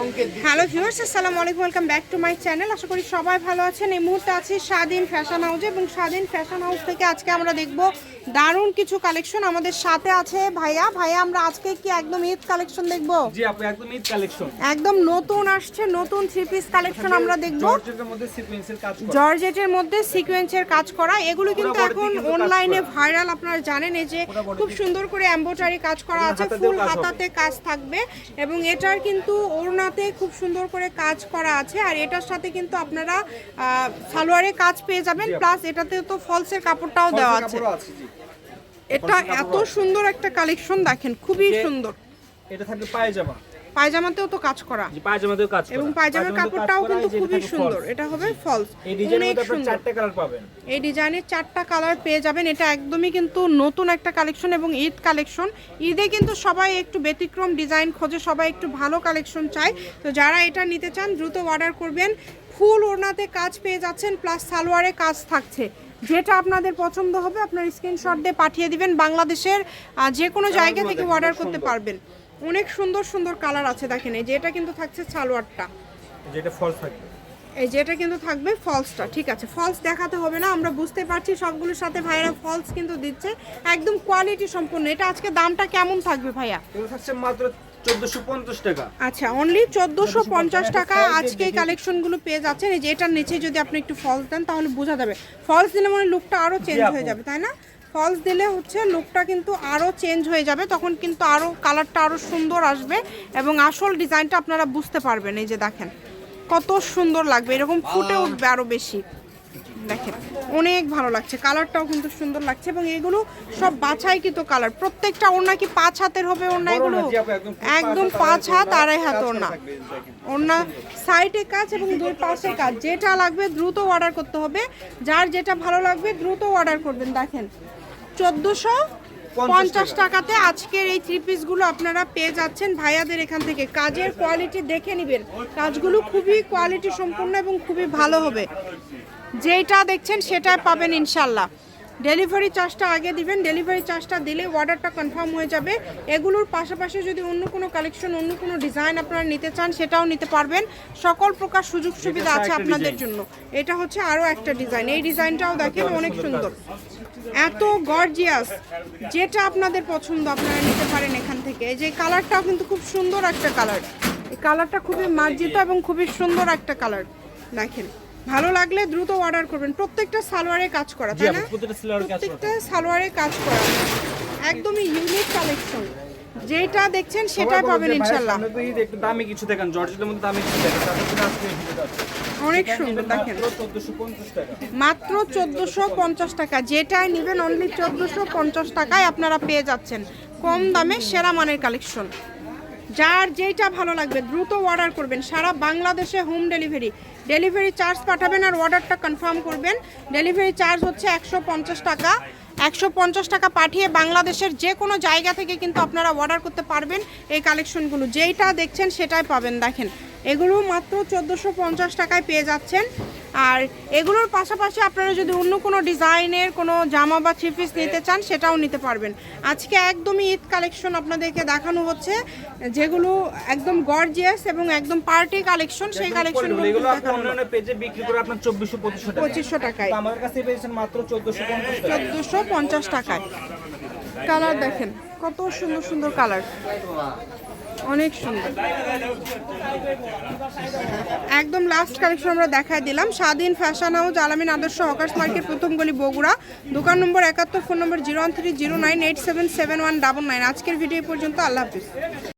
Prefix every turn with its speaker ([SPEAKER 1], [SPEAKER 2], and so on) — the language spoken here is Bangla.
[SPEAKER 1] হ্যালো ভিউয়ার্স আসসালামু আলাইকুম welcome back to my channel আশা করি সবাই ভালো আছেন। এই মুহূর্তে আছি স্বাধীন ফ্যাশন হাউসে এবং স্বাধীন ফ্যাশন হাউস থেকে আজকে আমরা দেখব দারুণ কিছু কালেকশন আমাদের সাথে আছে। ভাইয়া ভাইয়া আমরা আজকে কি একদম ঈদ কালেকশন দেখব?
[SPEAKER 2] জি আপু একদম ঈদ কালেকশন
[SPEAKER 1] একদম নতুন আসছে নতুন থ্রি পিস কালেকশন আমরা দেখব।
[SPEAKER 2] জর্জেটের মধ্যে সিকোয়েন্সের কাজ করা।
[SPEAKER 1] জর্জেটের মধ্যে সিকোয়েন্সের কাজ করা। এগুলো কিন্তু এখন অনলাইনে ভাইরাল আপনারা জানেন এই যে খুব সুন্দর করে এমব্রয়ডারি কাজ করা আছে ফুল হাতাতে কাজ থাকবে। এবং এটার কিন্তু ওড়নাতে খুব সুন্দর করে কাজ করা আছে আর এটার সাথে কিন্তু আপনারা আহ, সালোয়ারে কাজ পেয়ে যাবেন প্লাস এটাতে তো ফলসের কাপড়টাও দেওয়া আছে। এটা এত সুন্দর একটা কালেকশন দেখেন খুবই সুন্দর।
[SPEAKER 2] এটা থাকবে পায়জামা।
[SPEAKER 1] পায়জামাতেও তো কাজ করা।
[SPEAKER 2] পায়জামাতেও কাজ করা।
[SPEAKER 1] এবং পায়জামার কাপড়টাও কিন্তু খুবই সুন্দর। এটা হবে ফলস অনেক
[SPEAKER 2] আপনারা
[SPEAKER 1] সুন্দর।
[SPEAKER 2] কালার পাবেন।
[SPEAKER 1] এই ডিজাইনের চারটা কালার পেয়ে যাবেন। এটা একদমই কিন্তু নতুন একটা কালেকশন এবং ঈদ কালেকশন ঈদে কিন্তু সবাই একটু ব্যতিক্রম ডিজাইন খোঁজে সবাই একটু ভালো কালেকশন চায়। তো যারা এটা নিতে চান দ্রুত অর্ডার করবেন। ফুল ওড়নাতে কাজ পেয়ে যাচ্ছেন প্লাস সালোয়ারে কাজ থাকছে। যেটা আপনাদের পছন্দ হবে আপনার স্ক্রিনশট দিয়ে পাঠিয়ে দিবেন। বাংলাদেশের যে কোনো জায়গা থেকে অর্ডার করতে পারবেন। অনেক সুন্দর সুন্দর কালার আছে দেখেন এই যে এটা কিন্তু থাকছে সালোয়ারটা।
[SPEAKER 2] যেটা ফলস থাকবে।
[SPEAKER 1] এই যেটা কিন্তু থাকবে ফলসটা ঠিক আছে। ফলস দেখাতে হবে না আমরা বুঝতে পারছি সবগুলোর সাথে ভাইরা ফলস কিন্তু দিচ্ছে। একদম কোয়ালিটি সম্পূর্ণ। এটা আজকে দামটা কেমন থাকবে ভাইয়া?
[SPEAKER 2] থাকছে মাত্র 1450 টাকা।
[SPEAKER 1] আচ্ছা অনলি চোদ্দোশো পঞ্চাশ
[SPEAKER 2] একটা
[SPEAKER 1] টাকা
[SPEAKER 2] size এ
[SPEAKER 1] আজকে এই। কালেকশনগুলো পেয়ে যাচ্ছেন। এই যে এটার নিচে যদি আপনি একটু ফলস দেন তাহলে বোঝা যাবে। ফলস দিলে মানে লুকটা আরও চেঞ্জ হয়ে যাবে তাই না? ফলস দিলে হচ্ছে লুকটা কিন্তু আরও চেঞ্জ হয়ে যাবে তখন কিন্তু আরও কালারটা আরও সুন্দর আসবে এবং আসল ডিজাইনটা আপনারা বুঝতে পারবেন এই যে দেখেন। কত সুন্দর লাগবে এরকম ফুটে উঠবে আরও বেশি। দেখেন অনেক ভালো লাগছে কালারটাও কিন্তু সুন্দর লাগছে এবং এগুলো সব বাছাই বাছাইকৃত কালার প্রত্যেকটা ওড়না কি পাঁচ হাতের হবে ওড়না এগুলো?
[SPEAKER 2] না, আপু, একদম পাঁচ হাত
[SPEAKER 1] আড়াই হাত ওড়না।
[SPEAKER 2] থাকবে, দেখেন।
[SPEAKER 1] ওড়না সাইডে কাজ এবং দুই পাশে কাজ যেটা লাগবে দ্রুত অর্ডার করতে হবে যার যেটা ভালো লাগবে দ্রুত অর্ডার করবেন দেখেন। চোদ্দোশো পঞ্চাশ টাকাতে আজকের এই থ্রি পিসগুলো আপনারা পেয়ে যাচ্ছেন ভাইয়াদের এখান থেকে। কাজের কোয়ালিটি দেখে নেবেন। কাজগুলো খুবই কোয়ালিটি সম্পূর্ণ এবং খুবই ভালো হবে। যেটা দেখছেন সেটা পাবেন ইনশাল্লাহ। ডেলিভারি চার্জটা আগে দিবেন ডেলিভারি চার্জটা দিলে অর্ডারটা কনফার্ম হয়ে যাবে। এগুলোর পাশাপাশি যদি অন্য কোনো কালেকশন অন্য কোনো ডিজাইন আপনারা নিতে চান সেটাও নিতে পারবেন। সকল প্রকার সুযোগ সুবিধা আছে আপনাদের জন্য। এটা হচ্ছে আরও একটা ডিজাইন এই ডিজাইনটাও দেখেন অনেক সুন্দর। এত গর্জিয়াস যেটা আপনাদের পছন্দ আপনারা নিতে পারেন এখান থেকে। এই যে কালারটাও কিন্তু খুব সুন্দর একটা কালার এই কালারটা খুবই মার্জিত এবং খুবই সুন্দর একটা কালার দেখেন। ভালো লাগলে দ্রুত অর্ডার করবেন। প্রত্যেকটা সালোয়ারে কাজ করা তাই না?
[SPEAKER 2] প্রত্যেকটা
[SPEAKER 1] সালোয়ারে কাজ করা। একদমই ইউনিক কালেকশন যেটা দেখছেন সেটা পাবেন
[SPEAKER 2] ঈদ, একটু দামি কিছু দেখেন জর্জেটের মধ্যে দামি কিছু দেখেন
[SPEAKER 1] অনেক সুন্দর দেখেন।
[SPEAKER 2] মাত্র 1450 টাকা।
[SPEAKER 1] মাত্র চোদ্দোশো পঞ্চাশ টাকা। যেটাই নেবেন অনলি চোদ্দোশো পঞ্চাশ টাকায় আপনারা পেয়ে যাচ্ছেন কম দামে সেরা মানের কালেকশন যার যেটা ভালো লাগবে, দ্রুত অর্ডার করবেন। সারা বাংলাদেশে হোম ডেলিভারি ডেলিভারি চার্জ পাঠাবেন আর অর্ডারটা কনফার্ম করবেন। ডেলিভারি চার্জ হচ্ছে একশো পঞ্চাশ টাকা। একশো পঞ্চাশ টাকা পাঠিয়ে বাংলাদেশের যে কোনো জায়গা থেকে কিন্তু আপনারা অর্ডার করতে পারবেন এই কালেকশনগুলো যেইটা দেখছেন সেটাই পাবেন। দেখেন, এগুলো মাত্র চোদ্দোশো টাকায় পেয়ে যাচ্ছেন। আর এগুলোর পাশাপাশি আপনারা যদি অন্য কোনো ডিজাইনের কোনো জামা বা থ্রি পিস নিতে চান সেটাও নিতে পারবেন। আজকে একদমই ঈদ কালেকশন আপনাদেরকে দেখানো হচ্ছে যেগুলো একদম গর্জিয়াস এবং একদম পার্টি কালেকশন সেই কালেকশনগুলো
[SPEAKER 2] এগুলো আপনি
[SPEAKER 1] দেখানো
[SPEAKER 2] অন্যান্য পেজে বিক্রি করে আপনার 2400
[SPEAKER 1] পঁচিশশো টাকায়।
[SPEAKER 2] আমাদের কাছে পেয়েছেন মাত্র 1450
[SPEAKER 1] চোদ্দোশো পঞ্চাশ টাকায়। কালার দেখেন কত সুন্দর সুন্দর কালার অনেক সুন্দর। একদম লাস্ট কালেকশন আমরা দেখাই দিলাম। স্বাধীন ফ্যাশন হাউস আলামিন আদর্শ হকার্স মার্কেট, প্রথম গলি বগুড়া। দোকান নম্বর একাত্তর ফোন নম্বর zero one three zero nine eight seven seven one double nine আজকের ভিডিও পর্যন্ত, আল্লাহ হাফিজ।